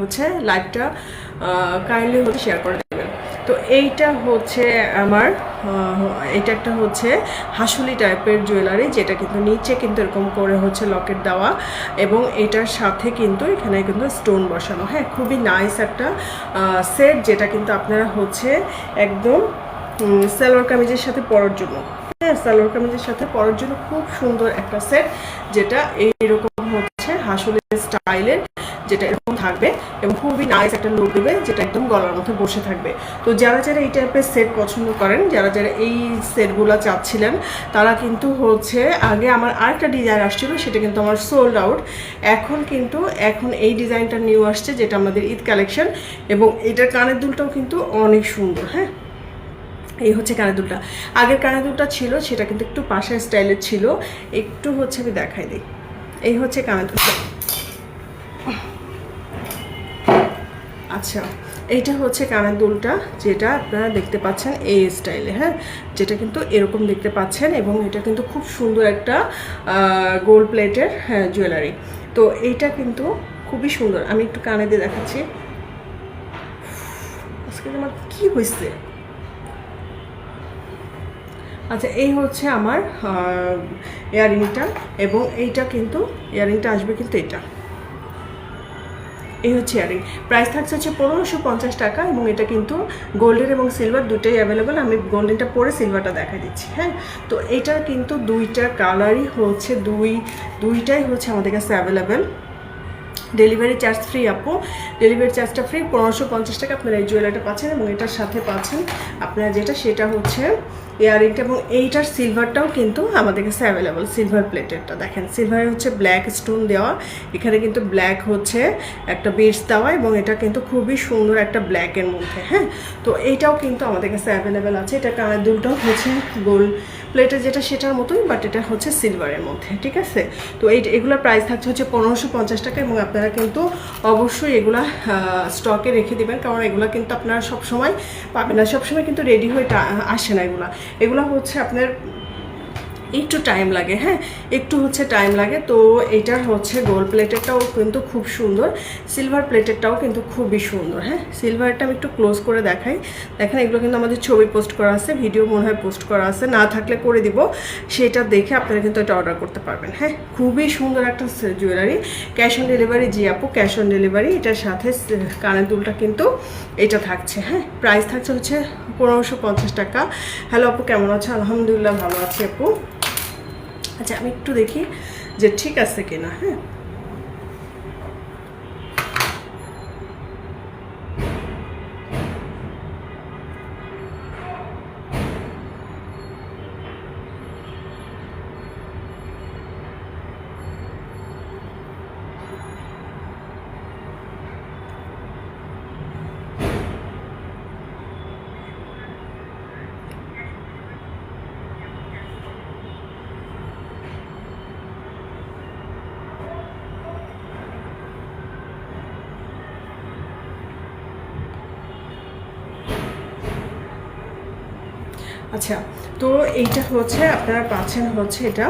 হচ্ছে লাইভটা কাইন্ডলি হচ্ছে শেয়ার করে দেবেন। তো এইটা হচ্ছে আমার এটা একটা হচ্ছে হাসুলি টাইপের জুয়েলারি যেটা কিন্তু নিচে কিন্তু এরকম করে হচ্ছে লকেট দেওয়া এবং এটার সাথে কিন্তু এখানে কিন্তু স্টোন বসানো। হ্যাঁ খুবই নাইস একটা সেট যেটা কিন্তু আপনারা হচ্ছে একদম সালোয়ার কামিজের সাথে পরার জন্য। হ্যাঁ সালোয়ার কামিজের সাথে পরার জন্য খুব সুন্দর একটা সেট যেটা এইরকম হচ্ছে হাসুলি স্টাইলের যেটা থাকবে এবং খুবই নাইস একটা লুক দেবে যেটা একদম গলার মধ্যে বসে থাকবে। তো যারা যারা এই টাইপের সেট পছন্দ করেন, যারা যারা এই সেটগুলো চাচ্ছিলেন, তারা কিন্তু হচ্ছে আগে আমার আরেকটা ডিজাইন আসছিল, সেটা কিন্তু আমার সোল্ড আউট এখন কিন্তু, এখন এই ডিজাইনটা নিউ আসছে, যেটা আমাদের ঈদ কালেকশন এবং এটার কানের দুলটাও কিন্তু অনেক সুন্দর হ্যাঁ? এই হচ্ছে কানের দুলটা। আগের কানের দুলটা ছিল, সেটা কিন্তু একটু পাশের স্টাইলের ছিল। একটু হচ্ছে আমি দেখাই দিই। এই হচ্ছে কানের আচ্ছা এইটা হচ্ছে কানের দুলটা, যেটা আপনারা দেখতে পাচ্ছেন এই স্টাইলে হ্যাঁ? যেটা কিন্তু এরকম দেখতে পাচ্ছেন এবং এটা কিন্তু খুব সুন্দর একটা গোল্ড প্লেটের হ্যাঁ জুয়েলারি তো এইটা কিন্তু খুবই সুন্দর। আমি একটু কানে দিয়ে দেখাচ্ছি। আজকে আমার কি হয়েছে আচ্ছা এই হচ্ছে আমার ইয়ারিংটা এবং এইটা কিন্তু ইয়ারিংটা আসবে কিন্তু এটা এই হচ্ছে ইয়ারিং। প্রাইস থাকছে হচ্ছে পনেরোশো পঞ্চাশ টাকা এবং এটা কিন্তু গোল্ডেন এবং সিলভার দুটোই অ্যাভেলেবেল আমি গোল্ডেনটা পরে সিলভারটা দেখা দিচ্ছি হ্যাঁ? তো এটা কিন্তু দুইটা কালারই হচ্ছে, দুই, দুইটাই হচ্ছে আমাদের কাছে অ্যাভেলেবেল ডেলিভারি চার্জ ফ্রি আপু। ডেলিভারি চার্জটা ফ্রি পনেরোশো পঞ্চাশ টাকা আপনারা এই জুয়েলারিটা পাচ্ছেন এবং এটার সাথে পাচ্ছেন আপনারা যেটা, সেটা হচ্ছে ইয়ারিংটা এবং এইটার সিলভারটাও কিন্তু আমাদের কাছে অ্যাভেলেবল সিলভার প্লেটেরটা দেখেন সিলভারে হচ্ছে ব্ল্যাক স্টোন দেওয়া। এখানে কিন্তু ব্ল্যাক হচ্ছে একটা বেস দেওয়া এবং এটা কিন্তু খুবই সুন্দর একটা ব্ল্যাকের মধ্যে হ্যাঁ? তো এইটাও কিন্তু আমাদের কাছে অ্যাভেলেবেল আছে। এটা কানের দুলটাও হচ্ছে গোল্ড প্লেটের যেটা সেটার মতোই বাট এটা হচ্ছে সিলভারের মধ্যে, ঠিক আছে? তো এই এগুলোর প্রাইস থাকছে হচ্ছে পনেরোশো পঞ্চাশ টাকা এবং আপনারা কিন্তু অবশ্যই এগুলা স্টকে রেখে দেবেন, কারণ এগুলো কিন্তু আপনারা সবসময় পাবেন না, সবসময় কিন্তু রেডি হয়ে আসে না এগুলো। এগুলো হচ্ছে আপনার একটু টাইম লাগে হ্যাঁ? একটু হচ্ছে টাইম লাগে। তো এটার হচ্ছে গোল্ড প্লেটেরটাও কিন্তু খুব সুন্দর সিলভার প্লেটেরটাও কিন্তু খুবই সুন্দর হ্যাঁ? সিলভারটা আমি একটু ক্লোজ করে দেখাই। দেখেন, এগুলো কিন্তু আমাদের ছবি পোস্ট করা আছে ভিডিও মনে হয় পোস্ট করা আছে। না থাকলে করে দিব, সেটা দেখে আপনারা কিন্তু এটা অর্ডার করতে পারবেন হ্যাঁ? খুবই সুন্দর একটা জুয়েলারি ক্যাশ অন ডেলিভারি জি আপু ক্যাশ অন ডেলিভারি এটার সাথে কানের দুলটা কিন্তু এটা থাকছে হ্যাঁ? প্রাইস থাকছে হচ্ছে পনেরোশো টাকা। হ্যালো আপু, কেমন আছো? আলহামদুলিল্লাহ ভালো আছি আপু। আচ্ছা আমি একটু দেখি যে ঠিক আছে কিনা হ্যাঁ। আচ্ছা তো এইটা হচ্ছে আপনারা পাচ্ছেন হচ্ছে এটা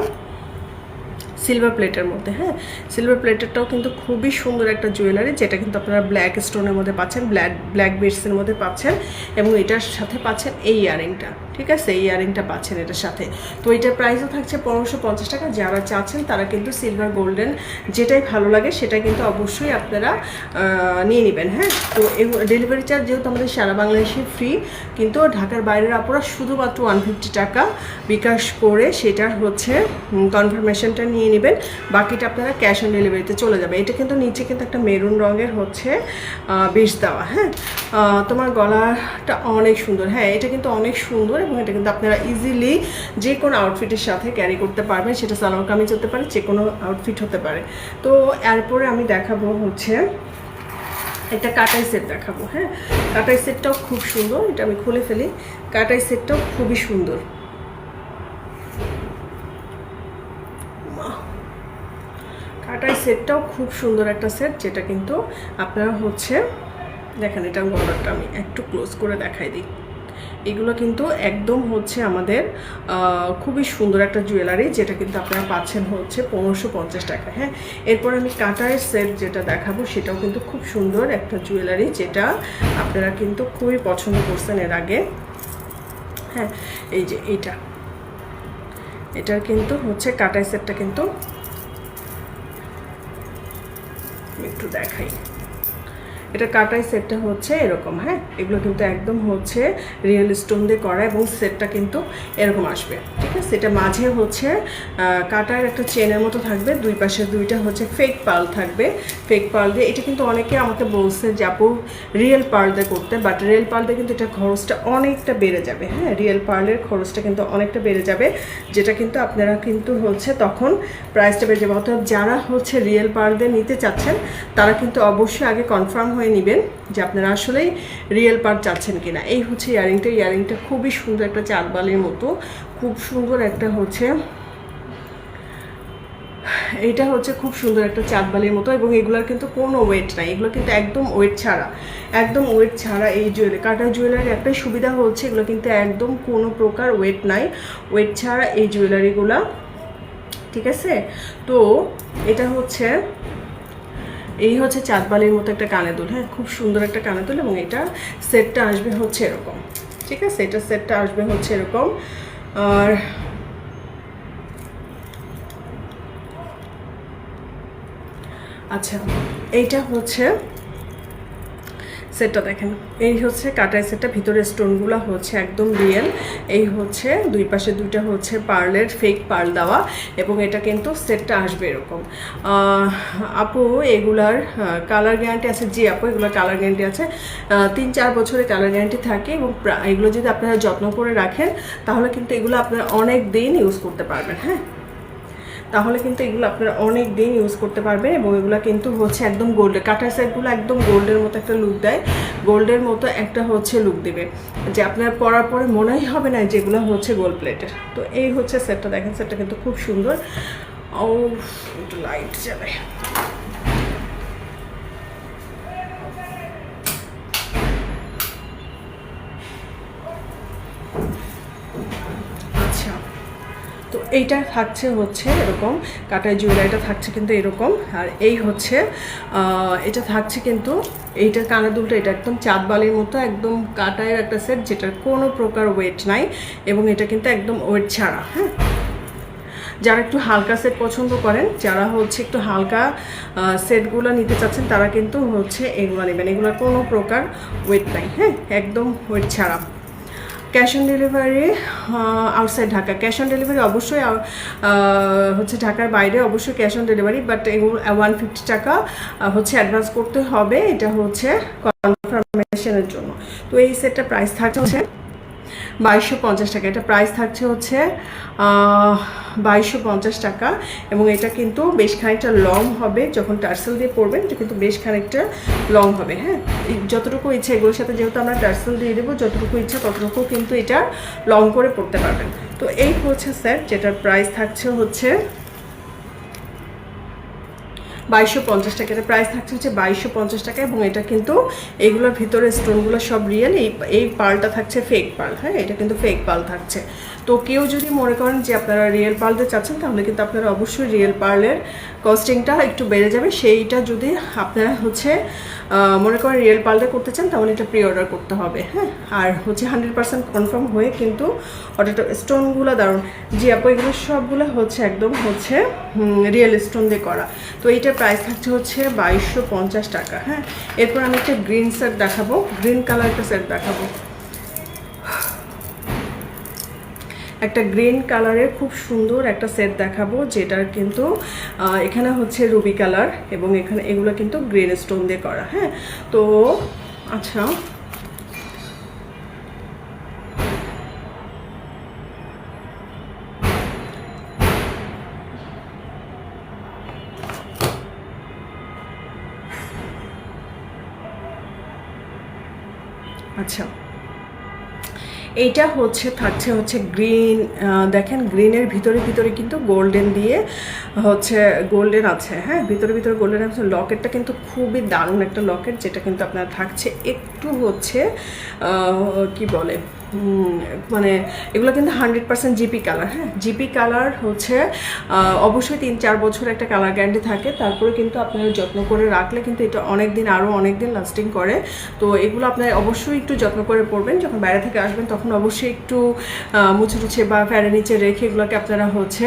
সিলভার প্লেটের মধ্যে হ্যাঁ? সিলভার প্লেটেরটাও কিন্তু খুবই সুন্দর একটা জুয়েলারি যেটা কিন্তু আপনারা ব্ল্যাক স্টোনের মধ্যে পাচ্ছেন ব্ল্যাক ব্ল্যাক বেডসের মধ্যে পাচ্ছেন, এবং এটার সাথে পাচ্ছেন এই ইয়ারিংটা ঠিক আছে, এই ইয়ারিংটা পাচ্ছেন এটার সাথে। তো এটার প্রাইসও থাকছে পনেরোশো পঞ্চাশ টাকা। যারা চাচ্ছেন তারা কিন্তু সিলভার গোল্ডেন যেটাই ভালো লাগে সেটা কিন্তু অবশ্যই আপনারা নিয়ে নেবেন হ্যাঁ? তো ডেলিভারি চার্জ যেহেতু আমাদের সারা বাংলাদেশে ফ্রি কিন্তু ঢাকার বাইরের আপুরা শুধুমাত্র ওয়ান ফিফটি টাকা বিকাশ করে সেটার হচ্ছে কনফার্মেশনটা নিয়ে নেবেন। বাকিটা আপনারা ক্যাশ অন ডেলিভারিতে চলে যাবে। এটা কিন্তু নিচে কিন্তু একটা মেরুন রঙের হচ্ছে বেশ দেওয়া হ্যাঁ? তোমার গলাটা অনেক সুন্দর হ্যাঁ? এটা কিন্তু অনেক সুন্দর এবং এটা কিন্তু আপনারা ইজিলি যে কোনো আউটফিটের সাথে ক্যারি করতে পারবেন, সেটা সালোয়ার কামিজ হতে পারে, যে কোনো আউটফিট হতে পারে। তো এরপরে আমি দেখাবো হচ্ছে, একটা কাটাই সেট দেখাবো হ্যাঁ? কাটাই সেটটাও খুব সুন্দর, এটা আমি খুলে ফেলি। কাটাই সেটটাও খুবই সুন্দর। কাটাই সেটটাও খুব সুন্দর একটা সেট যেটা কিন্তু আপনারা হচ্ছে, দেখেন, এটা গলারটা আমি একটু ক্লোজ করে দেখাই দিই। এগুলো কিন্তু একদম হচ্ছে আমাদের খুবই সুন্দর একটা জুয়েলারি, যেটা কিন্তু আপনারা পাচ্ছেন হচ্ছে পনেরোশো পঞ্চাশ টাকা হ্যাঁ? এরপর আমি কাটারের সেট যেটা দেখাবো, সেটাও কিন্তু খুব সুন্দর একটা জুয়েলারি, যেটা আপনারা কিন্তু খুবই পছন্দ করছেন এর আগে হ্যাঁ? এই যে এইটা এটার কিন্তু হচ্ছে কাটাই সেটটা কিন্তু একটু দেখাই। এটা কাটাই সেটটা হচ্ছে এরকম হ্যাঁ? এগুলো কিন্তু একদম হচ্ছে রিয়েল স্টোন দিয়ে করা এবং সেটটা কিন্তু এরকম আসবে, ঠিক আছে? এটা মাঝে হচ্ছে কাটার একটা চেনের মতো থাকবে, দুই পাশে দুইটা হচ্ছে ফেক পার্ল থাকবে। ফেক পার্ল দিয়ে এটা কিন্তু অনেকে আমাকে বলছে যে, আপু রিয়েল পার্ল দিয়ে করতে। বাট রিয়েল পার্ল দিয়ে কিন্তু এটা খরচটা অনেকটা বেড়ে যাবে হ্যাঁ? রিয়েল পার্লের খরচটা কিন্তু অনেকটা বেড়ে যাবে, যেটা কিন্তু আপনারা কিন্তু হচ্ছে তখন প্রাইসটা বেড়ে যাবে। অর্থাৎ যারা হচ্ছে রিয়েল পার্ল দিয়ে নিতে চাচ্ছেন, তারা কিন্তু অবশ্যই আগে কনফার্ম হয়ে নেবেন যে আপনারা আসলেই রিয়েল পার্ল চাচ্ছেন কিনা। এই হচ্ছে ইয়ারিংটা। ইয়ারিংটা খুবই সুন্দর একটা চারবালির মতো। খুব সুন্দর একটা হচ্ছে এইটা হচ্ছে খুব সুন্দর একটা চাঁদবালির মতো এবং এগুলোর কিন্তু কোনো ওয়েট নাই। এগুলো কিন্তু একদম ওয়েট ছাড়া। একদম ওয়েট ছাড়া এই জুয়েলারি কাটা জুয়েলারির একটাই সুবিধা হচ্ছে, এগুলো কিন্তু একদম কোনো প্রকার ওয়েট নাই। ওয়েট ছাড়া এই জুয়েলারিগুলা ঠিক আছে? তো, এটা হচ্ছে এই হচ্ছে চাঁদবালির মতো একটা কানে দুল হ্যাঁ? খুব সুন্দর একটা কানে দুল এবং এটা সেটটা আসবে হচ্ছে এরকম, ঠিক আছে? এটা সেটটা আসবে হচ্ছে এরকম। আর আচ্ছা এইটা হচ্ছে সেটটা দেখেন। এই হচ্ছে কাটাই সেটটা ভিতরে স্টোনগুলো হচ্ছে একদম রিয়েল এই হচ্ছে দুই পাশে দুইটা হচ্ছে পার্লের ফেক পার্ল দেওয়া এবং এটা কিন্তু সেটটা আসবে এরকম। আপু, এগুলার কালার গ্যারান্টি আছে? জি আপু, এগুলোর কালার গ্যারান্টি আছে। তিন চার বছরের কালার গ্যারান্টি থাকে এবং এগুলো যদি আপনারা যত্ন করে রাখেন, তাহলে কিন্তু এগুলো আপনারা অনেক দিন ইউজ করতে পারবেন হ্যাঁ? তাহলে কিন্তু এগুলো আপনারা অনেক দিন ইউজ করতে পারবেন এবং এগুলো কিন্তু হচ্ছে একদম গোল্ডের কাটার সেটগুলো একদম গোল্ডের মতো একটা লুক দেয়। গোল্ডের মতো একটা হচ্ছে লুক দেবে। যে আপনার পরার পরে মনেই হবে না যেগুলো হচ্ছে গোল্ড প্লেটের তো এই হচ্ছে সেটটা দেখেন সেটটা কিন্তু খুব সুন্দর। ও, একটু লাইট জ্বালায় এইটা থাকছে হচ্ছে এরকম কাটার জুয়েলারিটা থাকছে কিন্তু এরকম। আর এই হচ্ছে এটা থাকছে কিন্তু এইটার কানা দুলটা, এটা একদম চাঁদ বালির মতো, একদম কাটায়ের একটা সেট যেটার কোনো প্রকার ওয়েট নাই এবং এটা কিন্তু একদম ওয়েট ছাড়া হ্যাঁ। যারা একটু হালকা সেট পছন্দ করেন, যারা হচ্ছে একটু হালকা সেটগুলো নিতে চাচ্ছেন, তারা কিন্তু হচ্ছে এগুলো নেবেন। এগুলোর কোনো প্রকার ওয়েট নাই হ্যাঁ একদম ওয়েট ছাড়া। Cash on delivery outside Dhaka. Cash on delivery অবশ্যই হচ্ছে ঢাকার বাইরে অবশ্যই cash on delivery but one fifty টাকা হচ্ছে অ্যাডভান্স করতে হবে। এটা হচ্ছে কনফার্মেশনের জন্য। তো এই সেটটা প্রাইস থাকছে বাইশশো পঞ্চাশ টাকা। এটা প্রাইস থাকছে হচ্ছে বাইশশো পঞ্চাশ টাকা এবং এটা কিন্তু বেশ খানিকটা লং হবে। যখন টার্সেল দিয়ে পরবেন, এটা কিন্তু বেশ খানিকটা লং হবে হ্যাঁ? যতটুকু ইচ্ছা, এগুলোর সাথে যেহেতু আমরা টার্সেল দিয়ে দেবো, যতটুকু ইচ্ছা ততটুকু কিন্তু এটা লং করে পড়তে পারবেন। তো এই হচ্ছে স্যার যেটার প্রাইস থাকছে হচ্ছে বাইশশো পঞ্চাশ টাকা এটা প্রাইস থাকছে হচ্ছে বাইশশো পঞ্চাশ টাকা এবং এটা কিন্তু এইগুলোর ভিতরে স্টোনগুলো সব রিয়েল এই এই পালটা থাকছে ফেক পাল হ্যাঁ? এটা কিন্তু ফেক পাল থাকছে। তো কেউ যদি মনে করেন যে আপনারা রিয়েল পার্লতে চাচ্ছেন, তাহলে কিন্তু আপনারা অবশ্যই রিয়েল পার্লের কস্টিংটা একটু বেড়ে যাবে। সেইটা যদি আপনারা হচ্ছে মনে করেন রিয়েল পার্লতে করতে চান, তাহলে এটা প্রি অর্ডার করতে হবে হ্যাঁ? আর হচ্ছে হান্ড্রেড পার্সেন্ট কনফার্ম হয়ে কিন্তু অর্ডারটা স্টোনগুলো দারুণ। জি আপু, এগুলো সবগুলো হচ্ছে একদম হচ্ছে রিয়েল স্টোন দিয়ে করা। তো এইটার প্রাইস থাকছে হচ্ছে বাইশশো পঞ্চাশ টাকা হ্যাঁ? এরপর আমি একটা গ্রিন সেট দেখাবো, গ্রিন কালার একটা সেট দেখাবো। একটা গ্রিন কালারের খুব সুন্দর একটা সেট দেখাবো, যেটার কিন্তু এখানে হচ্ছে রুবি কালার এবং এখানে, এগুলো কিন্তু গ্রিন স্টোন দিয়ে করা হ্যাঁ? তো আচ্ছা। আচ্ছা। এইটা হচ্ছে, থাকছে হচ্ছে গ্রিন দেখেন গ্রিনের ভিতরে ভিতরে কিন্তু গোল্ডেন দিয়ে হচ্ছে গোল্ডেন আছে হ্যাঁ? ভিতরে ভিতরে গোল্ডেন আছে। লকেটটা কিন্তু খুবই দারুণ একটা লকেট যেটা কিন্তু আপনার থাকছে একটু হচ্ছে কি বলে? মানে এগুলো কিন্তু হান্ড্রেড পার্সেন্ট জিপি কালার হ্যাঁ? জিপি কালার হচ্ছে অবশ্যই তিন চার বছর একটা কালার গ্যারান্টি থাকে। তারপরে কিন্তু আপনারা যত্ন করে রাখলে কিন্তু এটা অনেক দিন আরও অনেক দিন লাস্টিং করে। তো এগুলো আপনার অবশ্যই একটু যত্ন করে পড়বেন যখন বাইরে থেকে আসবেন, তখন অবশ্যই একটু মুছে টুছে বা ফ্যানের নিচে রেখে এগুলোকে আপনারা হচ্ছে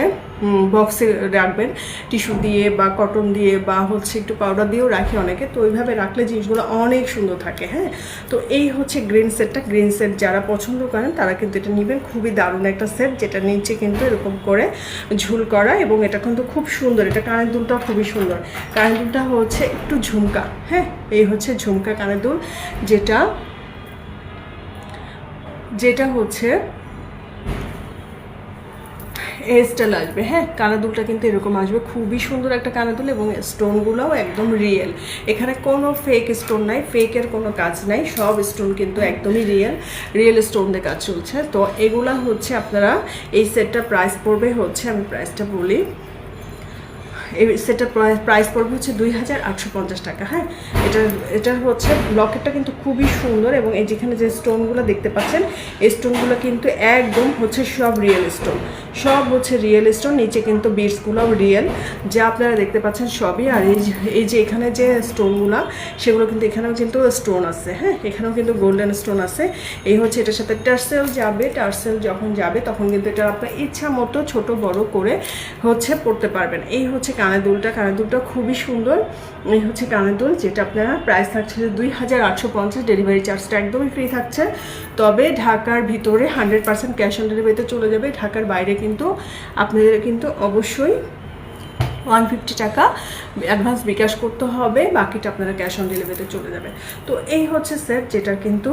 বক্সে রাখবেন টিস্যু দিয়ে বা কটন দিয়ে বা হচ্ছে একটু পাউডার দিয়েও রাখে অনেকে। তো ওইভাবে রাখলে জিনিসগুলো অনেক সুন্দর থাকে হ্যাঁ? তো এই হচ্ছে গ্রিন সেটটা গ্রিন সেট যারা পছন্দ করেন, তারা কিন্তু এটা নেবেন। খুবই দারুণ একটা সেট যেটা নিচে কিন্তু এরকম করে ঝুল করা এবং এটা কিন্তু খুব সুন্দর। এটা কানের দুলটাও খুবই সুন্দর। কানের দুলটা হচ্ছে একটু ঝুমকা হ্যাঁ? এই হচ্ছে ঝুমকা কানের দুল, যেটা যেটা হচ্ছে স্টাইল আসবে হ্যাঁ? কানাদুলটা কিন্তু এরকম আসবে। খুবই সুন্দর একটা কানাদুল এবং স্টোনগুলোও একদম রিয়েল এখানে কোনো ফেক স্টোন নাই ফেকের কোনো কাজ নাই, সব স্টোন কিন্তু একদমই রিয়েল রিয়েল স্টোন দিয়ে কাজ চলছে। তো এগুলা হচ্ছে আপনারা, এই সেটটা প্রাইস পড়বে হচ্ছে, আমি প্রাইসটা বলি। এই সেটার প্রাইস পড়বে হচ্ছে দুই হাজার আটশো পঞ্চাশ টাকা হ্যাঁ? এটা এটার হচ্ছে লকেটটা কিন্তু খুবই সুন্দর এবং এই যেখানে যে স্টোনগুলো দেখতে পাচ্ছেন, এই স্টোনগুলো কিন্তু একদম হচ্ছে সব রিয়েল স্টোন সব হচ্ছে রিয়েল স্টোন নিচে কিন্তু বিটসগুলোও রিয়েল যা আপনারা দেখতে পাচ্ছেন সবই। আর এই এই যে এখানে যে স্টোনগুলো, সেগুলো কিন্তু এখানেও কিন্তু স্টোন আছে হ্যাঁ? এখানেও কিন্তু গোল্ডেন স্টোন আছে। এই হচ্ছে এটার সাথে টার্সেল যাবে টার্সেল যখন যাবে, তখন কিন্তু এটা আপনার ইচ্ছা মতো ছোট বড় করে হচ্ছে পড়তে পারবেন। এই হচ্ছে কানের দুলটা কানের দুলটা খুবই সুন্দর। এই হচ্ছে কানের দুল, যেটা আপনারা প্রাইস থাকছে দুই হাজার আটশো পঞ্চাশ ডেলিভারি চার্জটা একদমই ফ্রি থাকছে। তবে ঢাকার ভিতরে হান্ড্রেড পার্সেন্ট ক্যাশ অন ডেলিভারিতে চলে যাবে। ঢাকার বাইরে কিন্তু আপনাদের কিন্তু অবশ্যই ওয়ান ফিফটি টাকা অ্যাডভান্স বিকাশ করতে হবে। বাকিটা আপনারা ক্যাশ অন ডেলিভারিতে চলে যাবে। তো এই হচ্ছে সেট যেটা কিন্তু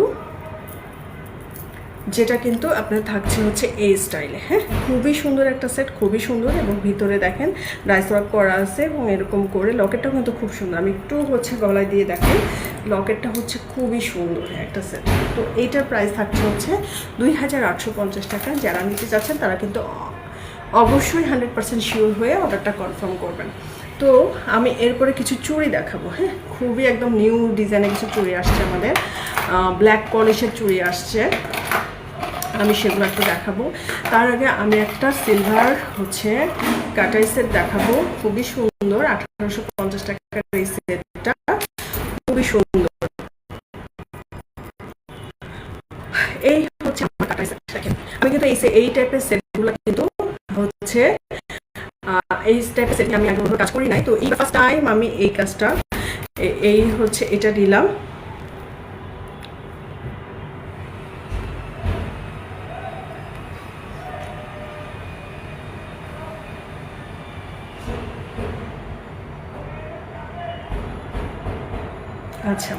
যেটা কিন্তু আপনার থাকছে হচ্ছে এই স্টাইলে হ্যাঁ? খুবই সুন্দর একটা সেট, খুবই সুন্দর এবং ভিতরে দেখেন রাইস ওয়ার্ক করা আছে এবং এরকম করে লকেটটাও কিন্তু খুব সুন্দর। আমি একটু হচ্ছে গলায় দিয়ে দেখেন লকেটটা হচ্ছে খুবই সুন্দর একটা সেট। তো এইটার প্রাইস থাকছে হচ্ছে দুই হাজার আটশো পঞ্চাশ টাকা। যারা নিতে চাচ্ছেন তারা কিন্তু অবশ্যই হান্ড্রেড পার্সেন্ট শিওর হয়ে অর্ডারটা কনফার্ম করবেন। তো আমি এরপরে কিছু চুড়ি দেখাবো হ্যাঁ? খুবই একদম নিউ ডিজাইনের কিছু চুড়ি আসছে আমাদের। ব্ল্যাক পলিশের চুড়ি আসছে। আমি সেগুলো একটু দেখাবো। তার আগে আমি একটা সিলভার হচ্ছে কাটাই সেট দেখাবো। খুবই সুন্দর, আঠারোশো পঞ্চাশ টাকার এই সেটটা খুবই সুন্দর। এই হচ্ছে কাটাই আমি কিন্তু এই এই টাইপের সেটগুলো কিন্তু হচ্ছে এই টাইপের সেট আমি আগে কাজ করি নাই। তো এই ফার্স্ট টাইম আমি এই কাজটা এই হচ্ছে এটা দিলাম। আচ্ছা।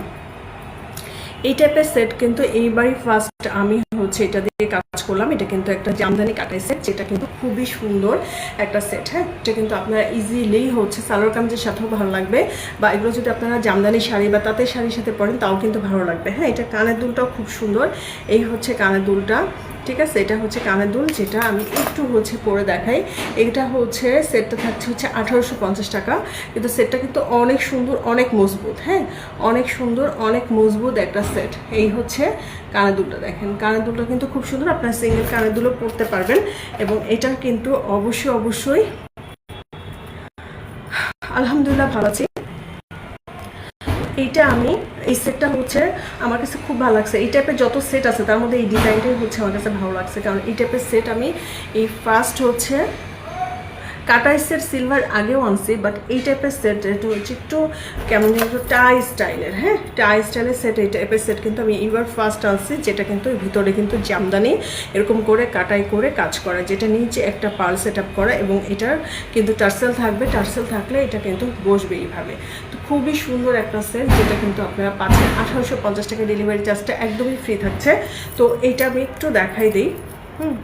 এই টাইপের সেট কিন্তু এইবারই ফার্স্ট আমি হচ্ছে এটা দিয়ে কাজ করলাম। এটা কিন্তু একটা জামদানি কাটাই সেট যেটা কিন্তু খুবই সুন্দর একটা সেট হ্যাঁ? এটা কিন্তু আপনারা ইজিলি হচ্ছে সালোয়ার কামিজের সাথেও ভালো লাগবে বা এগুলো যদি আপনারা জামদানি শাড়ি বা তাঁতের শাড়ির সাথে পরেন, তাও কিন্তু ভালো লাগবে হ্যাঁ? এটা কানের দুলটাও খুব সুন্দর। এই হচ্ছে কানের দুলটা। ঠিক আছে? এটা হচ্ছে কানের দুল, যেটা আমি একটু হচ্ছে পরে দেখাই। এটা হচ্ছে, সেটটা থাকছে হচ্ছে আঠারোশো পঞ্চাশ টাকা। কিন্তু সেটটা কিন্তু অনেক সুন্দর, অনেক মজবুত হ্যাঁ? অনেক সুন্দর, অনেক মজবুত একটা সেট। এই হচ্ছে কানের দুলটা দেখেন। কানের দুলটা কিন্তু খুব সুন্দর, আপনার সিঙ্গেল কানের দুলও পরতে পারবেন। এবং এটা কিন্তু অবশ্যই অবশ্যই আলহামদুলিল্লাহ ভালো আছি। এইটা আমি, এই সেটটা হচ্ছে আমার কাছে খুব ভালো লাগছে। এই টাইপের যত সেট আছে, তার মধ্যে এই ডিজাইনটাই হচ্ছে আমার কাছে ভালো লাগছে। কারণ এই টাইপের সেট আমি, এই ফার্স্ট হচ্ছে কাটাই সেট সিলভার আগেও আনছি বাট এই টাইপের সেট এটা হচ্ছে একটু কেমন যেন টাই স্টাইলের হ্যাঁ? টাই স্টাইলের সেট এই টাইপের সেট কিন্তু আমি এইবার ফার্স্ট আনছি, যেটা কিন্তু ভিতরে কিন্তু জামদানি, এরকম করে কাটাই করে কাজ করা, যেটা নিচে একটা পাল সেট আপ করা, এবং এটার কিন্তু টার্সেল থাকবে। টার্সেল থাকলে এটা কিন্তু বসবে এইভাবে। খুবই সুন্দর একটা সেট যেটা কিন্তু আপনারা পাচ্ছেন। আঠারোশো পঞ্চাশ টাকা ডেলিভারি চার্জটা একদমই ফ্রি থাকছে। তো এইটা আমি একটু দেখাই দিই। হুম।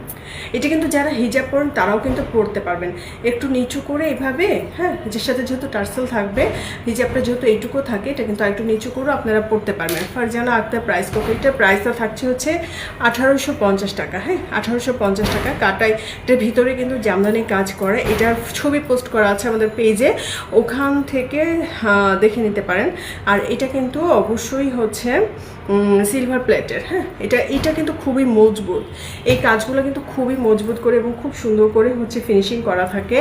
এটা কিন্তু যারা হিজাব পরেন, তারাও কিন্তু পরতে পারবেন। একটু নিচু করে এভাবে হ্যাঁ যে সাথে যেহেতু টার্সেল থাকবে হিজাবটা যেহেতু এইটুকু থাকে, এটা কিন্তু একটু নিচু করে আপনারা পড়তে পারবেন। ফারজানা আক্তার প্রাইস কত এটার প্রাইসটা থাকছে হচ্ছে আঠারোশো পঞ্চাশ টাকা হ্যাঁ আঠারোশো পঞ্চাশ টাকা। কাটাই এটার ভিতরে কিন্তু জামদানি কাজ করে। এটার ছবি পোস্ট করা আছে আমাদের পেজে ওখান থেকে দেখে নিতে পারেন। আর এটা কিন্তু অবশ্যই হচ্ছে সিলভার প্লেটের হ্যাঁ এটা এটা কিন্তু খুবই মজবুত। এই কাজগুলো কিন্তু খুবই মজবুত করে এবং খুব সুন্দর করে হচ্ছে ফিনিশিং করা থাকে।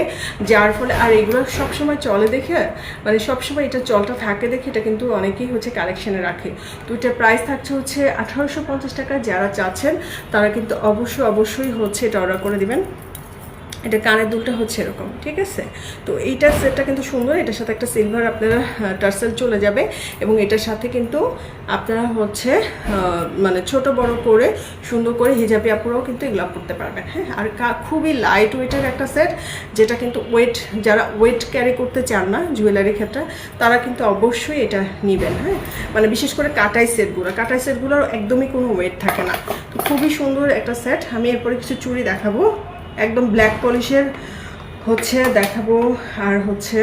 যার ফলে, আর এগুলো সবসময় চলে দেখে মানে সবসময় এটা চলটা থাকে দেখে এটা কিন্তু অনেকেই হচ্ছে কালেকশানে রাখে। তো এটার প্রাইস থাকছে হচ্ছে আঠারোশো পঞ্চাশ টাকা। যারা চাচ্ছেন, তারা কিন্তু অবশ্যই অবশ্যই হচ্ছে এটা অর্ডার করে দিবেন। এটা কানের দুলটা হচ্ছে এরকম, ঠিক আছে? তো এইটার সেটটা কিন্তু সুন্দর, এটার সাথে একটা সিলভার আপনারা টার্সেল চলে যাবে এবং এটার সাথে কিন্তু আপনারা হচ্ছে মানে ছোট বড় করে সুন্দর করে হিজাবি আপুরাও কিন্তু এগুলো পড়তে পারবেন হ্যাঁ? আর খুবই লাইট ওয়েটের একটা সেট যেটা কিন্তু ওয়েট যারা ওয়েট ক্যারি করতে চান না জুয়েলারির ক্ষেত্রে, তারা কিন্তু অবশ্যই এটা নেবেন হ্যাঁ? মানে বিশেষ করে কাটাই সেটগুলো কাটাই সেটগুলোর একদমই কোনো ওয়েট থাকে না। তো খুবই সুন্দর একটা সেট আমি এরপরে কিছু চুড়ি দেখাবো। একদম ব্ল্যাক পলিশের হচ্ছে দেখাবো আর হচ্ছে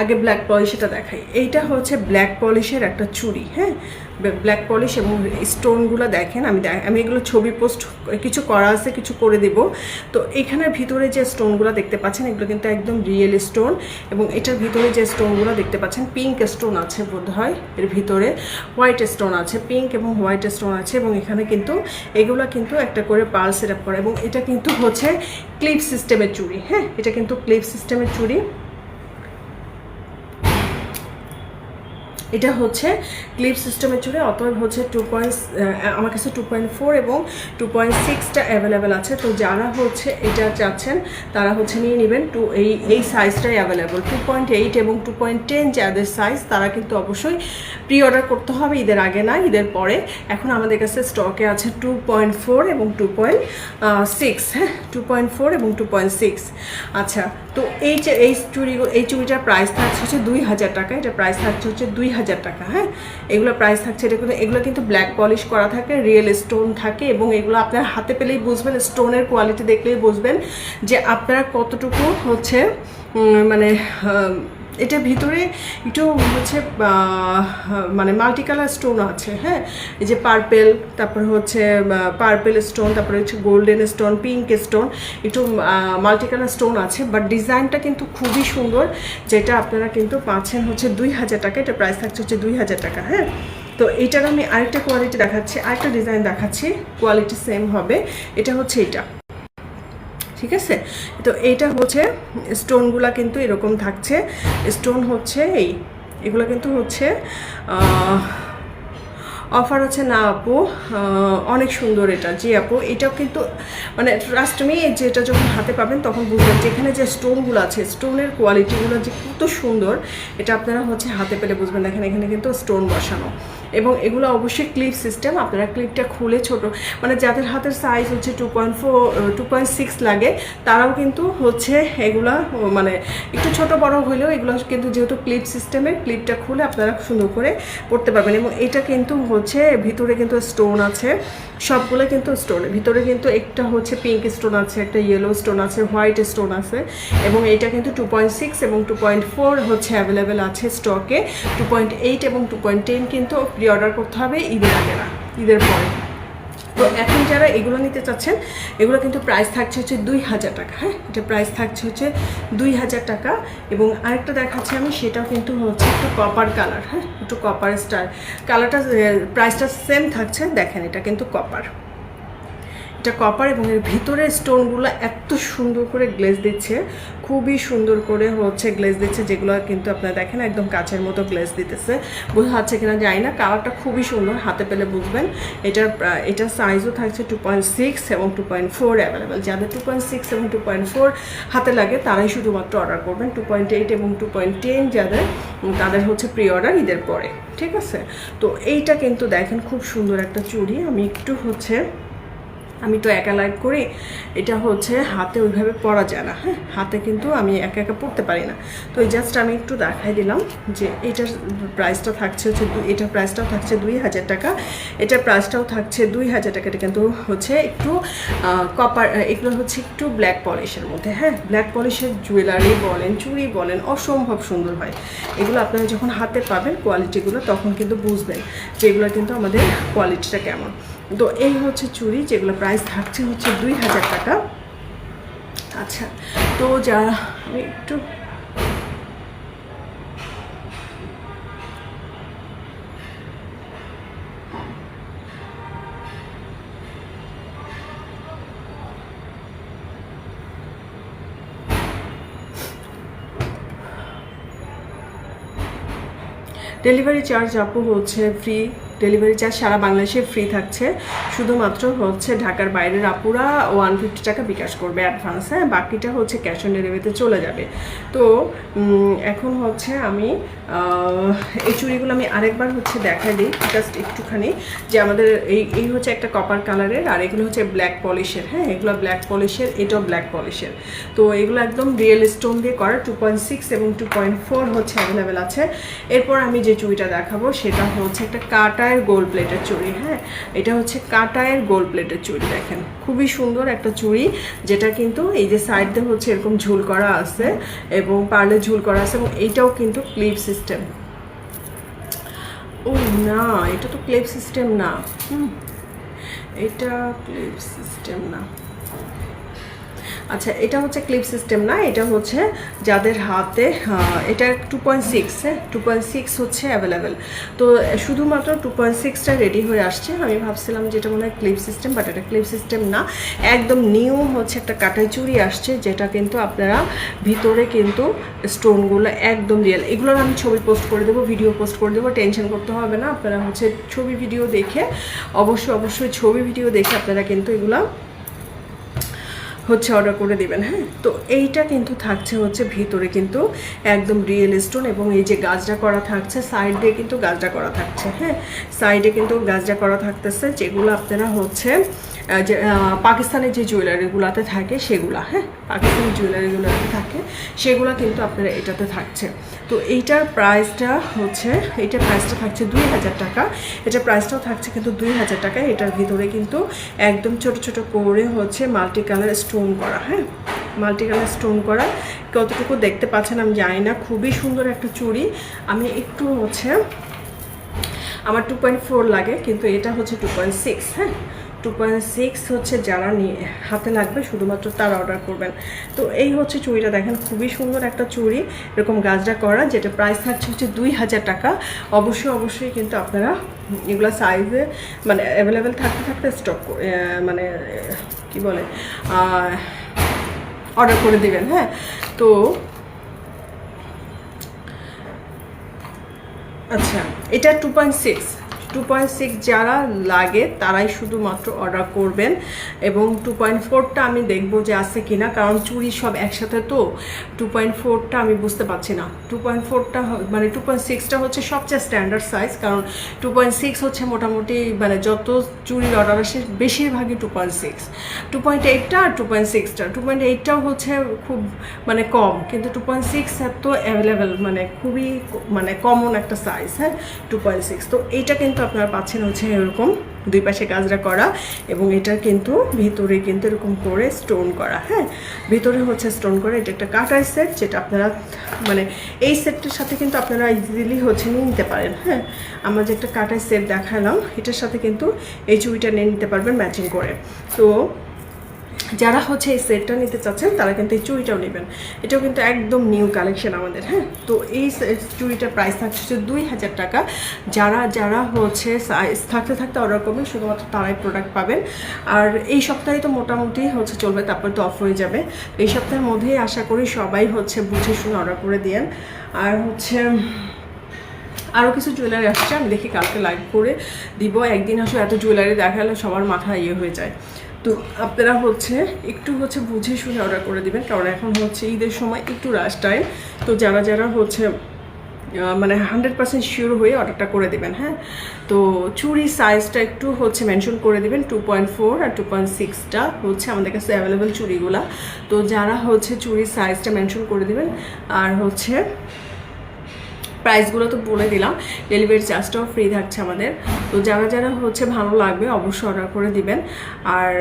আগে ব্ল্যাক পলিশ এটা দেখাই। এইটা হচ্ছে ব্ল্যাক পলিশের একটা চুড়ি হ্যাঁ? ব্ল্যাক পলিশ এবং স্টোনগুলো দেখেন, আমি আমি এগুলো ছবি পোস্ট কিছু করা আছে, কিছু করে দেব। তো এখানের ভিতরে যে স্টোনগুলো দেখতে পাচ্ছেন, এগুলো কিন্তু একদম রিয়েল স্টোন এবং এটার ভিতরে যে স্টোনগুলো দেখতে পাচ্ছেন পিঙ্ক স্টোন আছে বোধ হয় এর ভিতরে হোয়াইট স্টোন আছে পিঙ্ক এবং হোয়াইট স্টোন আছে এবং এখানে কিন্তু এগুলো কিন্তু একটা করে পার্ল সেট আপ করে এবং এটা কিন্তু হচ্ছে ক্লিপ সিস্টেমের চুড়ি হ্যাঁ? এটা কিন্তু ক্লিপ সিস্টেমের চুড়ি। এটা হচ্ছে ক্লিপ সিস্টেমের চুড়ি অতএব হচ্ছে টু পয়েন্ট আমার কাছে টু পয়েন্ট ফোর এবং টু পয়েন্ট সিক্সটা অ্যাভেলেবেল আছে। তো যারা হচ্ছে এটা চাচ্ছেন, তারা হচ্ছে নিয়ে নেবেন টু এই এই সাইজটাই অ্যাভেলেবল টু পয়েন্ট এইট এবং টু পয়েন্ট টেন যাদের সাইজ তারা কিন্তু অবশ্যই প্রি অর্ডার করতে হবে, ঈদের আগে না, ঈদের পরে। এখন আমাদের কাছে স্টকে আছে টু পয়েন্ট ফোর এবং টু পয়েন্ট সিক্স হ্যাঁ? টু পয়েন্ট ফোর এবং টু পয়েন্ট সিক্স আচ্ছা তো এই এই চুড়ি এই চুড়িটার প্রাইস থাকছে হচ্ছে দুই হাজার টাকা, এটা প্রাইস থাকছে হচ্ছে দুই হাজার টাকা হ্যাঁ? এগুলো প্রাইস থাকছে, এটা এগুলো কিন্তু ব্ল্যাক পলিশ করা থাকে রিয়েল স্টোন থাকে, এবং এগুলো আপনার হাতে পেলেই বুঝবেন স্টোনের কোয়ালিটি দেখলেই বুঝবেন যে আপনারা কতটুকু হচ্ছে মানে এটা ভিতরে একটু হচ্ছে মানে মাল্টি কালার স্টোন আছে হ্যাঁ? এই যে পার্পেল তারপর হচ্ছে পার্পেল স্টোন তারপরে হচ্ছে গোল্ডেন স্টোন পিঙ্ক স্টোন একটু মাল্টি কালার স্টোন আছে বাট ডিজাইনটা কিন্তু খুবই সুন্দর, যেটা আপনারা কিন্তু পাচ্ছেন হচ্ছে দুই হাজার টাকা, এটা প্রাইস থাকছে হচ্ছে দুই হাজার টাকা হ্যাঁ? তো এইটার আমি আরেকটা কোয়ালিটি দেখাচ্ছি, আরেকটা ডিজাইন দেখাচ্ছি কোয়ালিটি সেম হবে, এটা হচ্ছে এটা। ঠিক আছে? তো এইটা হচ্ছে স্টোনগুলা কিন্তু এরকম থাকছে। স্টোন হচ্ছে এই, এগুলো কিন্তু হচ্ছে অফার আছে না আপু অনেক সুন্দর এটা। জি আপু, এটাও কিন্তু মানে ট্রাস্ট মি যেটা যখন হাতে পাবেন তখন বুঝবেন যে এখানে যে স্টোনগুলো আছে, স্টোনের কোয়ালিটিগুলো যে কত সুন্দর, এটা আপনারা হচ্ছে হাতে পেলে বুঝবেন। দেখেন এখানে কিন্তু স্টোন বসানো। এবং এগুলো অবশ্যই ক্লিপ সিস্টেম আপনারা ক্লিপটা খুলে ছোট মানে যাদের হাতের সাইজ হচ্ছে two point four two point six লাগে, তারাও কিন্তু হচ্ছে এগুলা মানে একটু ছোট বড় হলেও এগুলো কিন্তু যেহেতু ক্লিপ সিস্টেমে ক্লিপটা খুলে আপনারা সুন্দর করে পড়তে পারবেন। এবং এটা কিন্তু হচ্ছে ভিতরে কিন্তু স্টোন আছে। সবগুলো কিন্তু স্টোন ভিতরে কিন্তু একটা হচ্ছে পিঙ্ক স্টোন আছে, একটা ইয়েলো স্টোন আছে হোয়াইট স্টোন আছে এবং এটা কিন্তু টু পয়েন্ট সিক্স এবং টু পয়েন্ট ফোর হচ্ছে অ্যাভেলেবেল আছে স্টকে টু পয়েন্ট এইট এবং টু পয়েন্ট টেন কিন্তু প্রি অর্ডার করতে হবে ঈদের আগে না, ঈদের পরে। তো এখন যারা এগুলো নিতে চাচ্ছেন, এগুলো কিন্তু প্রাইস থাকছে হচ্ছে দুই হাজার টাকা। হ্যাঁ এটা প্রাইস থাকছে হচ্ছে দুই হাজার টাকা এবং আরেকটা দেখাচ্ছি আমি, সেটাও কিন্তু হচ্ছে একটু কপার কালার হ্যাঁ একটু কপার স্টার কালারটা প্রাইসটা সেম থাকছে। দেখেন, এটা কিন্তু কপার এটা কপার এবং এর ভিতরে স্টোনগুলো এত সুন্দর করে গ্লেজ দিচ্ছে, খুবই সুন্দর করে হচ্ছে গ্লেজ দিচ্ছে, যেগুলো কিন্তু আপনারা দেখেন একদম কাচের মতো গ্লেজ দিতেছে। বোঝা যাচ্ছে কিনা জানি না কালারটা খুবই সুন্দর, হাতে পেলে বুঝবেন। এটার এটার সাইজও থাকছে টু পয়েন্ট সিক্স এবং টু পয়েন্ট ফোর অ্যাভেলেবেল যাদের টু পয়েন্ট সিক্স এবং টু পয়েন্ট ফোর হাতে লাগে, তারাই শুধুমাত্র অর্ডার করবেন টু পয়েন্ট এইট এবং টু পয়েন্ট টেন যাদের তাদের হচ্ছে প্রি অর্ডার ঈদের পরে। ঠিক আছে? তো এইটা কিন্তু দেখেন খুব সুন্দর একটা চুড়ি। আমি একটু হচ্ছে আমি তো একা লাইভ করি, এটা হচ্ছে হাতে ওইভাবে পরা যায় না হ্যাঁ? হাতে কিন্তু আমি একা একা পড়তে পারি না। তো এই জাস্ট আমি একটু দেখাই দিলাম যে এটার প্রাইসটা থাকছে হচ্ছে এটার প্রাইসটাও থাকছে দুই হাজার টাকা। এটার প্রাইসটাও থাকছে দুই হাজার টাকা। এটা কিন্তু হচ্ছে একটু কপার এগুলো হচ্ছে একটু ব্ল্যাক পলিশের মধ্যে হ্যাঁ? ব্ল্যাক পলিশের জুয়েলারি বলেন, চুড়ি বলেন, অসম্ভব সুন্দর হয়। এগুলো আপনারা যখন হাতে পাবেন কোয়ালিটিগুলো তখন কিন্তু বুঝবেন যে এগুলো কিন্তু আমাদের কোয়ালিটিটা কেমন। তো এই হচ্ছে চুড়ি, যেগুলো প্রাইস থাকছে হচ্ছে দুই হাজার টাকা। আচ্ছা তো যা, আমি একটু ডেলিভারি চার্জ আপু হচ্ছে ফ্রি ডেলিভারি চার্জ সারা বাংলাদেশে ফ্রি থাকছে। শুধুমাত্র হচ্ছে ঢাকার বাইরের আপুরা ওয়ান ফিফটি টাকা বিকাশ করবে অ্যাডভান্স হ্যাঁ? বাকিটা হচ্ছে ক্যাশ অন ডেলিভারিতে চলে যাবে। তো এখন হচ্ছে আমি এই চুড়িগুলো আমি আরেকবার হচ্ছে দেখাই দিই জাস্ট একটুখানি। যে আমাদের এই এই হচ্ছে একটা কপার কালারের আর এগুলো হচ্ছে ব্ল্যাক পলিশের হ্যাঁ? এগুলো ব্ল্যাক পলিশের এটাও ব্ল্যাক পলিশের তো, এগুলো একদম রিয়েল স্টোন দিয়ে করা টু পয়েন্ট সিক্স এবং টু পয়েন্ট ফোর হচ্ছে অ্যাভেলেবেল আছে। এরপর আমি যে চুড়িটা দেখাবো, সেটা হচ্ছে একটা কাটায়ের গোল্ড প্লেটের চুড়ি হ্যাঁ? এটা হচ্ছে কাটায়ের গোল প্লেটের চুড়ি, দেখেন। খুবই সুন্দর একটা চুড়ি, যেটা কিন্তু এই যে সাইড হচ্ছে এরকম ঝুল করা আছে এবং পার্লে ঝুল করা আছে এবং এইটাও কিন্তু ক্লিপ সিস্টেম ও না, এটা তো ক্লিপ সিস্টেম না। হুম, এটা ক্লিপ সিস্টেম না। আচ্ছা এটা হচ্ছে ক্লিপ সিস্টেম না? এটা হচ্ছে যাদের হাতে এটা টু পয়েন্ট সিক্স হ্যাঁ? টু পয়েন্ট সিক্স হচ্ছে অ্যাভেলেবেল তো শুধুমাত্র টু পয়েন্ট রেডি হয়ে আসছে। আমি ভাবছিলাম যেটা মনে হয় ক্লিপ সিস্টেম বাট এটা ক্লিপ সিস্টেম না। একদম নিউ হচ্ছে একটা কাটাই চুড়ি আসছে, যেটা কিন্তু আপনারা ভিতরে কিন্তু স্টোনগুলো একদম রিয়েল এগুলোর আমি ছবি পোস্ট করে দেবো ভিডিও পোস্ট করে দেবো টেনশন করতে হবে না। আপনারা হচ্ছে ছবি ভিডিও দেখে, অবশ্যই অবশ্যই ছবি ভিডিও দেখে আপনারা কিন্তু এগুলো হচ্ছে অর্ডার করে দেবেন হ্যাঁ? তো এইটা কিন্তু থাকছে হচ্ছে ভিতরে কিন্তু একদম রিয়েল স্টোন এবং এই যে গাছটা করা থাকছে সাইড দিয়ে কিন্তু গাছটা করা থাকছে হ্যাঁ? সাইডে কিন্তু গাছটা করা থাকতেছে, যেগুলো আপনারা হচ্ছে যে পাকিস্তানের যে জুয়েলারিগুলোতে থাকে সেগুলা হ্যাঁ? পাকিস্তানি জুয়েলারিগুলোতে থাকে, সেগুলো কিন্তু আপনারা এটাতে থাকছে। তো এইটার প্রাইসটা হচ্ছে, এইটার প্রাইসটা থাকছে দুই হাজার টাকা। এটার প্রাইসটাও থাকছে কিন্তু দুই হাজার টাকা। এটার ভিতরে কিন্তু একদম ছোট ছোট করে হচ্ছে মাল্টি কালার স্টোন করা হ্যাঁ? মাল্টি কালার স্টোন করা। কতটুকু দেখতে পাচ্ছেন আমি জানি না। খুবই সুন্দর একটা চুড়ি। আমি একটু হচ্ছে, আমার টু পয়েন্ট ফোর লাগে, কিন্তু এটা হচ্ছে টু পয়েন্ট সিক্স হ্যাঁ? টু পয়েন্ট সিক্স হচ্ছে যারা নিয়ে হাতে লাগবে শুধুমাত্র তারা অর্ডার করবেন। তো এই হচ্ছে চুড়িটা দেখেন, খুবই সুন্দর একটা চুড়ি, এরকম গাছটা করা, যেটা প্রাইস থাকছে হচ্ছে দুই হাজার টাকা। অবশ্যই অবশ্যই কিন্তু আপনারা এগুলো সাইজে মানে অ্যাভেলেবেল থাকতে থাকতে স্টক মানে কি বলে অর্ডার করে দেবেন হ্যাঁ? তো আচ্ছা এটা two point six two point six যারা লাগে তারাই শুধুমাত্র অর্ডার করবেন এবং টু পয়েন্ট ফোরটা আমি দেখব যে আছে কিনা কারণ চুরি সব একসাথে তো টু পয়েন্ট ফোরটা আমি বুঝতে পারছি না টু পয়েন্ট ফোরটা মানে টু পয়েন্ট সিক্সটা হচ্ছে সবচেয়ে স্ট্যান্ডার্ড সাইজ কারণ টু পয়েন্ট সিক্স হচ্ছে মোটামুটি মানে যত চুরির অর্ডার আসে বেশিরভাগই two point six two point এইটটা আর টু পয়েন্ট সিক্সটা টু পয়েন্ট এইটটাও হচ্ছে খুব মানে কম কিন্তু টু পয়েন্ট সিক্স এত অ্যাভেলেবেল মানে খুবই মানে কমন একটা সাইজ হ্যাঁ টু পয়েন্ট সিক্স তো এইটা কিন্তু আপনারা পাচ্ছেন হচ্ছে এরকম দুই পাশে কাজরা করা এবং এটা কিন্তু ভিতরে কিন্তু এরকম করে স্টোন করা হ্যাঁ? ভিতরে হচ্ছে স্টোন করা এটা একটা কাটার সেট যেটা আপনারা মানে এই সেটটার সাথে কিন্তু আপনারা ইজিলি হচ্ছে নিয়ে নিতে পারেন হ্যাঁ? আমরা যে একটা কাটার সেট দেখালাম, এটার সাথে কিন্তু এই চুড়িটা নিয়ে নিতে পারবেন ম্যাচিং করে। তো যারা হচ্ছে এই সেটটা নিতে চাচ্ছেন, তারা কিন্তু এই চুড়িটাও নেবেন। এটাও কিন্তু একদম নিউ কালেকশন আমাদের হ্যাঁ? তো এই চুড়িটার প্রাইস থাকছে দুই হাজার টাকা। যারা যারা হচ্ছে সাইজ থাকতে থাকতে অর্ডার করবেন, শুধুমাত্র তারাই প্রোডাক্ট পাবেন। আর এই সপ্তাহে তো মোটামুটি হচ্ছে চলবে, তারপর তো অফ হয়ে যাবে। এই সপ্তাহের মধ্যেই আশা করি সবাই হচ্ছে বুঝে শুনে অর্ডার করে দিয়েন। আর হচ্ছে আরও কিছু জুয়েলারি আসছে, আমি দেখি কালকে লাইভ করে দিব। একদিন আসলে এত জুয়েলারি দেখালে সবার মাথা ইয়ে হয়ে যায়। তো আপনারা হচ্ছে একটু হচ্ছে বুঝে শুনে অর্ডার করে দিবেন, কারণ এখন হচ্ছে ঈদের সময় একটু রাশ টাইম তো যারা যারা হচ্ছে মানে হান্ড্রেড পার্সেন্ট শিওর হয়ে অর্ডারটা করে দেবেন হ্যাঁ? তো চুড়ি সাইজটা একটু হচ্ছে মেনশন করে দেবেন টু পয়েন্ট ফোর আর টু পয়েন্ট সিক্সটা হচ্ছে আমাদের কাছে অ্যাভেলেবেল চুড়িগুলা। তো যারা হচ্ছে চুড়ির সাইজটা মেনশন করে দেবেন, আর হচ্ছে প্রাইসগুলো তো বলে দিলাম। ডেলিভারি চার্জটাও ফ্রি থাকছে আমাদের। তো যারা যারা হচ্ছে ভালো লাগবে, অবশ্যই অর্ডার করে দিবেন। আর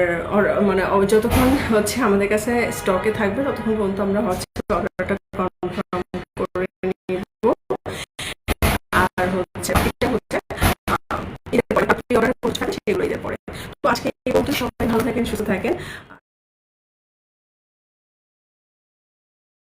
মানে যতক্ষণ হচ্ছে আমাদের কাছে স্টকে থাকবে, ততক্ষণ পর্যন্ত আমরা হচ্ছে অর্ডারটা কনফার্ম করে নিব। আর হচ্ছে, এটা হচ্ছে ঈদের পরে, আপনি অর্ডার সেগুলো ঈদের পরে। তো আজকে এই সবাই ভালো থাকেন, সুস্থ থাকেন।